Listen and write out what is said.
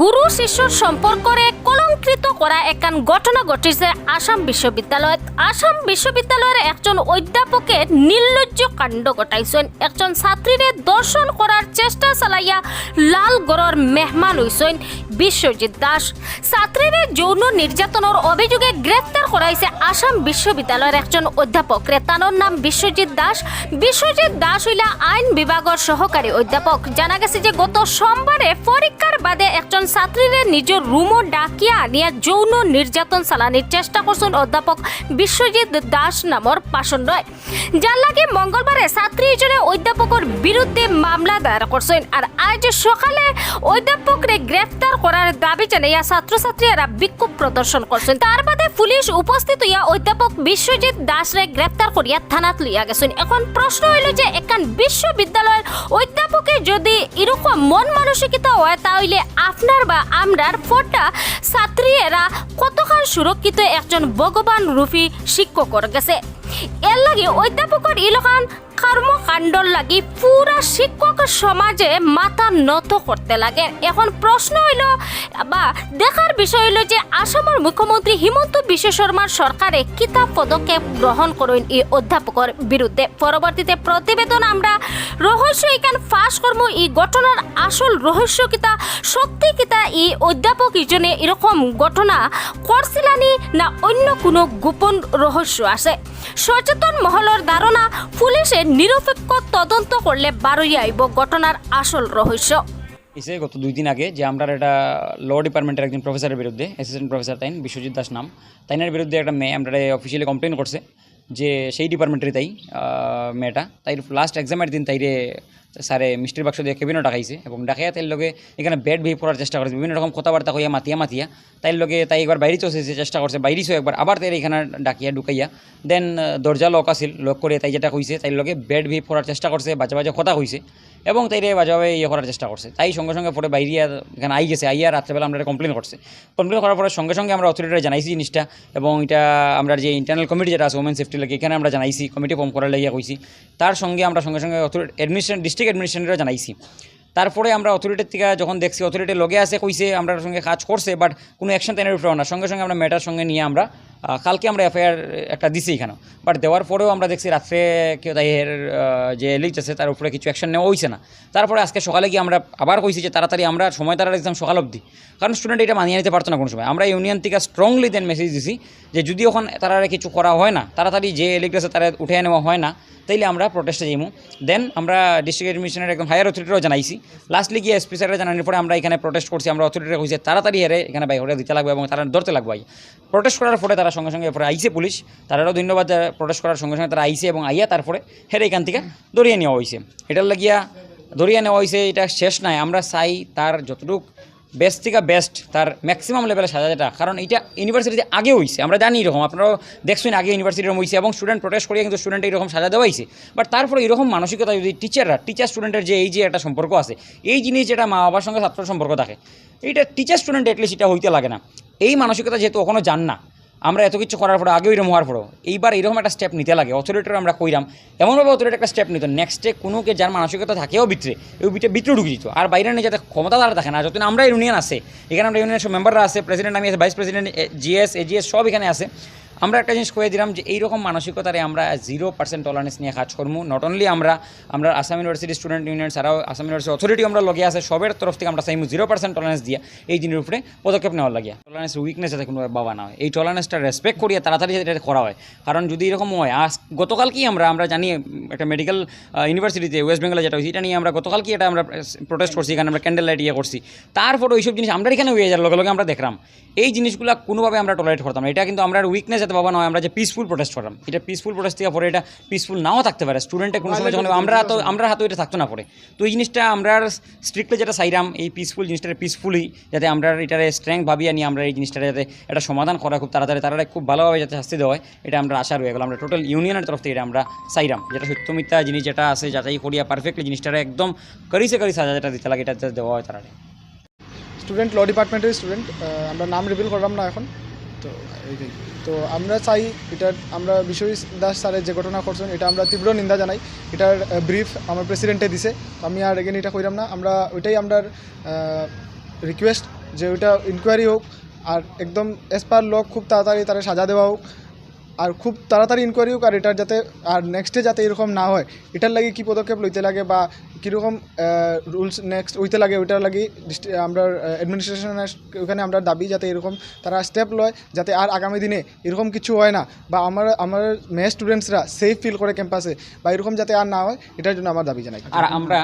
গুরু শিষ্যর সম্পর্করে কলঙ্কৃত করা একান ঘটনা ঘটিছে আসাম বিশ্ববিদ্যালয়ত। আসাম বিশ্ববিদ্যালয়ের একজন অধ্যাপকে নির্লজ্জ কাণ্ড ঘটাইছেন। একজন ছাত্রীরে দর্শন করার চেষ্টা চালাইয়া লালগড়ের মেহমান হইছেন বিশ্বজিৎ দাস। ছাত্রীরে যৌন নির্যাতনের অভিযোগে গ্রেফতার করাইছে আসাম বিশ্ববিদ্যালয়ের একজন অধ্যাপক তানোর নাম বিশ্বজিৎ দাস। বিশ্বজিৎ দাস হইলা আইন বিভাগের সহকারী অধ্যাপক। জানা গেছে যে গত সোমবারে পরীক্ষার বাদে একজন ছাত্রীরে নিজের রুমও ডাকিয়া আনিয়া যৌন নির্যাতন চালানির চেষ্টা করছেন অধ্যাপক বিশ্বজিৎ দাস নামর রয় যার লাগে মঙ্গলবারে ছাত্রী হিসেবে অধ্যাপকের বিরুদ্ধে মামলা দায়ের করছেন আর আজ সকালে অধ্যাপকরে গ্রেফতার করার দাবি জানাইয়া ছাত্রছাত্রীরা বিক্ষোভ প্রদর্শন করছেন তার বাদে পুলিশ উপস্থিত হইয়া অধ্যাপক বিশ্বজিৎ দাসরে গ্রেফতার করিয়া থানাত লইয়া গেছেন এখন প্রশ্ন হইল যে একান বিশ্ববিদ্যালয়ের অধ্যাপকে যদি এরকম মন মানসিকতা হয় তাহলে আপনার বা আমরার ফোটা ছাত্রীরা কতখান সুরক্ষিত একজন ভগবান রূপী শিক্ষকর গেছে। এর লাগে অধ্যাপকর ইলখান কর্মকাণ্ডর লাগি পুরা শিক্ষক সমাজে মাথা নত করতে লাগে। এখন প্রশ্ন হইল, বা দেখার বিষয় হইল যে আসামের মুখ্যমন্ত্রী হিমন্ত বিশ্ব শর্মার সরকারে কিতাব পদক্ষেপ গ্রহণ করেন এই অধ্যাপকের বিরুদ্ধে পরবর্তীতে প্রতিবেদন আমরা রহস্য এখান ফাঁস কর্ম এই ঘটনার আসল রহস্য কিতা সত্যি কিতা এই অধ্যাপক ইজনে এরকম ঘটনা করছিলানি না অন্য কোনো গোপন রহস্য আছে? সচেতন মহলের ধারণা পুলিশের নিরপেক্ষ তদন্ত করলে বারোই আইব ঘটনার আসল রহস্য এসে গত দুই দিন আগে যে আমরা একটা ল ডিপার্টমেন্টের একজন প্রফেসরের বিরুদ্ধে অ্যাসিস্ট্যান্ট প্রফেসর তাইন, বিশ্বজিৎ দাস নাম, তাইনের বিরুদ্ধে একটা মেয়ে আমরা অফিসিয়ালি কমপ্লেন করছে যে সেই ডিপার্টমেন্টের তাই মেয়েটা। তাই লাস্ট এক্সামের দিন তাইরে স্যারে মিষ্টির বাক্স দিয়ে কেবিনও ডাকাইছে এবং ডাকাইয়া তাইর লগে এখানে বেড বিহেভ করার চেষ্টা করছে। বিভিন্ন রকম কথাবার্তা কইয়া মাতিয়া মাতিয়া। তাইর লগে তাই একবার বাইরে চলছে চেষ্টা করছে। বাইরেছেও একবার আবার তাই এখানে ডাকিয়া ঢুকাইয়া। দেন দরজা লক আছিল। লক করে তাই যেটা কইছে তাইর লগে বেড বিহেভ করার চেষ্টা করছে, বাজে বাজে কথা কইছে এবং তাইরে বাজাবে ইয়ে করার চেষ্টা করছে। তাই সঙ্গে সঙ্গে পরে বাইরে এখানে আই গেছে। আইয়া রাত্রেবেলা আমরা কমপ্লেন করছে। কমপ্লেন করার পরে সঙ্গে সঙ্গে আমরা অথরিটিরা জানাইছি জিনিসটা এবং এটা আমরা যে ইন্টারনাল কমিটি যেটা আছে ওমেন সেফটি লাগে, এখানে আমরা জানাইছি। কমিটি ফর্ম করার লাগিয়া কইছি। তার সঙ্গে আমরা সঙ্গে সঙ্গে অথরিটি অ্যাডমিনিস্ট্রেশন ডিস্ট্রিক্ট অ্যাডমিনিস্ট্রেশনরা জানাইছি। তারপরে আমরা অথরিটির থেকে যখন দেখছি অথরিটির লগে আছে, কইছে, আমরা সঙ্গে কাজ করছে বাট কোনো অ্যাকশন তেনের উপরে না। সঙ্গে সঙ্গে আমরা ম্যাটার সঙ্গে নিয়ে আমরা কালকে আমরা এফআইআর একটা দিছি এখানে। বাট দেওয়ার পরেও আমরা দেখছি, রাত্রে কেউ তাই এর যে লিস্ট আছে, তার উপরে কিছু অ্যাকশন নেওয়া হয়েছে না। তারপরে আজকে সকালে গিয়ে আমরা আবার কইছি যে, তাড়াতাড়ি আমরা সময় তারা এক্সাম সকাল অবধি। কারণ স্টুডেন্ট এটা মানিয়ে নিতে পারতো না কোনো সময়। আমরা ইউনিয়ন থেকে স্ট্রংলি দেন মেসেজ দিছি যে, যদি ওখানে তারা কিছু করা হয় না, তাড়াতাড়ি যে লিস্ট আছে, তারা উঠে নেওয়া হয় না তাইলে আমরা প্রোটেস্টে যাইমু। দেন আমরা ডিস্ট্রিক্ট অ্যাডমিনিস্ট্রেশনের একদম হায়ার অথরিটিরও জানাইছি। লাস্টলি গিয়ে এসপি স্যারের জানানোর পরে আমরা এখানে প্রোটেস্ট করছি। আমরা অথরিটিরা কইছে, তাড়াতাড়ি হেরে এখানে বাইরে দিতে লাগবে এবং তারা ধরতে লাগবে প্রোটেস্ট করার পরে তারা সঙ্গে সঙ্গে পরে আইসে পুলিশ। তারাও ধন্যবাদ প্রোটেস্ট করার সঙ্গে সঙ্গে তারা আইসে এবং আইয়া তারপরে হেরে এখান থেকে দরিয়ে নেওয়া হয়েছে এটার লাগিয়া দরিয়ে নেওয়া হয়েছে এটা শেষ নাই। আমরা চাই তার যতটুকু বেস্ট থেকে বেস্ট তার ম্যাক্সিমাম লেভেলে সাজা যেটা কারণ এটা ইউনিভার্সিটিতে আগে হয়েছে আমরা জানি এরকম, আপনারাও দেখছেন আগে ইউনিভার্সিটি এরকম হয়েছে এবং স্টুডেন্ট প্রোটেস্ট করিয়ে কিন্তু স্টুডেন্ট এরকম সাজা দেওয়া হয়েছে বাট তারপরে এরকম মানসিকতা যদি টিচাররা টিচার স্টুডেন্টের যে এই যে একটা সম্পর্ক আছে, এই জিনিস যেটা মা বাবার সঙ্গে ছাত্র সম্পর্ক থাকে এটা টিচার স্টুডেন্ট এটলিস্ট এটা হইতে লাগে না। এই মানসিকতা যেহেতু কখনো জান না আমরা এত কিছু করার পরে আগেও এরকম হওয়ার পরেও। এইবার এরকম একটা স্টেপ নিতে লাগে। অথরিটির আমরা কইরাম। এমনভাবে অথরিটি একটা স্টেপ নিত। নেক্সটে কোনোকে যার মানসিকতা থাকেও ভিতরে ওই ভিতরে ভিতরে ঢুকে দিত। আর বাইরে নিয়ে যাতে ক্ষমতা তারা থাকে না। যতদিন আমরা ইউনিয়ন আছে, এখানে আমরা ইউনিয়নের সব মেম্বাররা আছে প্রেসিডেন্ট আমি আছে ভাইস প্রেসিডেন্ট জিএস এজিএস সব এখানে আছে। আমরা একটা জিনিস কয়ে দিলাম যে এইরকম মানসিকতারে আমরা জিরো পার্সেন্ট টলারেন্স নিয়ে কাজ করব নট অনলি আমরা আমরা আসাম ইউনিভার্সিটি স্টুডেন্ট ইউনিয়ন ছাড়াও আসাম ইউনিভার্সিটি অথরিটি আমরা লগে আছে, সবের তরফ থেকে আমরা চাইমু জিরো পার্সেন্ট টলারেন্স দিয়ে এই জিনিসের উপরে পদক্ষেপ নেওয়ার লাগিয়া। টলারেন্স উইকনেস যাতে কোনো বাবা না হয়। এই টলারেন্সটা রেসপেক্ট করিয়া তাড়াতাড়ি যাতে এটা করা হয়। কারণ যদি এরকম হয়, আজ গতকালকেই আমরা আমরা জানি, একটা মেডিকেল ইউনিভার্সিটিতে ওয়েস্ট বেঙ্গলে যেটা হয়েছে, এটা নিয়ে আমরা গতকালকে এটা আমরা প্রোটেস্ট করছি, এখানে আমরা ক্যান্ডেল লাইট ইয়ে করছি। তারপরে ওইসব জিনিস আমরা এখানে হয়ে যাওয়ার লগে লগে আমরা দেখলাম। এই জিনিসগুলো কোনোভাবে আমরা টলারেট করতাম এটা কিন্তু আমরা উইকনেস যাতে বাবা নয়, আমরা যে পিসফুল প্রোটেস্ট করলাম। এটা পিসফুল প্রোটেস্ট থেকে পরে এটা পিসফুল নাও থাকতে পারে। স্টুডেন্টে কোনো সময় যখন আমরা তো, আমরা হাতে এটা থাকতো না পরে। তো এই জিনিসটা আমরা স্ট্রিক্টলি যেটা সাইরাম এই পিসফুল জিনিসটা পিসফুলি যাতে আমরা এটার স্ট্রেংথ ভাবিয়া নিয়ে আমরা এই জিনিসটা যাতে এটা সমাধান করা খুব তাড়াতাড়ি তারা খুব ভালোভাবে যাতে শাস্তি দেওয়া হয়, এটা আমরা আশা রয়ে গেল। আমরা টোটাল ইউনিয়নের তরফ থেকে এটা আমরা সাইরাম যেটা সত্যমিথ্যা জিনিস যেটা আছে, যাচাই করিয়া পারফেক্টলি জিনিসটা একদম করিছে করি সাজা যেটা দিতে লাগে, এটা দেওয়া হয় তারা স্টুডেন্ট ল ডিপার্টমেন্টের স্টুডেন্ট আমরা নাম রিভিল করলাম না এখন। তো এইটাই তো আমরা চাই এটার, আমরা বিশ্বজিৎ দাস স্যারের যে ঘটনা করছেন এটা আমরা তীব্র নিন্দা জানাই। এটার ব্রিফ আমার প্রেসিডেন্টে দিছে। আমি আর এগেন এটা কইরাম না। আমরা ওইটাই আমরা রিকোয়েস্ট যে ওইটা ইনকোয়ারি হোক, আর একদম এস পার লোক খুব তাড়াতাড়ি তারা সাজা দেওয়া হোক। আর খুব তাড়াতাড়ি ইনকোয়ারি হোক আর এটার যাতে, আর নেক্সটে যাতে এরকম না হয়, এটার লাগে কি পদক্ষেপ লইতে লাগে বা কীরকম রুলস নেক্সট হইতে লাগে ওইটার লাগে আমরা অ্যাডমিনিস্ট্রেশনের ওখানে আমরা দাবি যাতে এরকম তারা স্টেপ লয়, যাতে আর আগামী দিনে এরকম কিছু হয় না বা আমার আমার মেয়ে স্টুডেন্টসরা সেফ ফিল করে ক্যাম্পাসে বা এরকম যাতে আর না হয়, এটার জন্য আমার দাবি জানাই। আর আমরা